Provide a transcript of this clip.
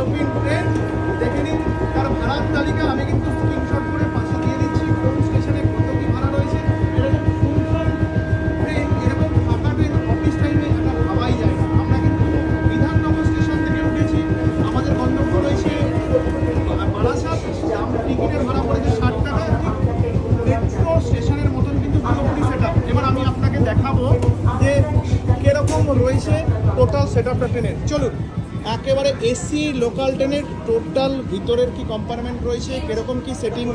Developing train দেখে নিন তার ভাড়ার তালিকা আমি কিন্তু স্ক্রিনশট করে পাশে দিয়ে দিচ্ছি। কোন স্টেশনে কত কী ভাড়া রয়েছে, এটা ট্রেন মানে এরকম ফাঁকা অফিস টাইমে এটা ভাবাই যায় আমরা কিন্তু বিধাননগর স্টেশন থেকে উঠেছি, আমাদের গন্তব্য রয়েছে বারাসাত আমরা টিকিটের ভাড়া পড়েছে ষাট টাকা। মেট্রো স্টেশনের মতন কিন্তু পুরোপুরি সেট এবার আমি আপনাকে দেখাবো যে কীরকম রয়েছে টোটাল সেট আপটা ট্রেনের চলুন। একেবারে এসি লোকাল ট্রেনের টোটাল ভিতরের কি কম্পার্টমেন্ট রয়েছে? কীরকম কি সেটিং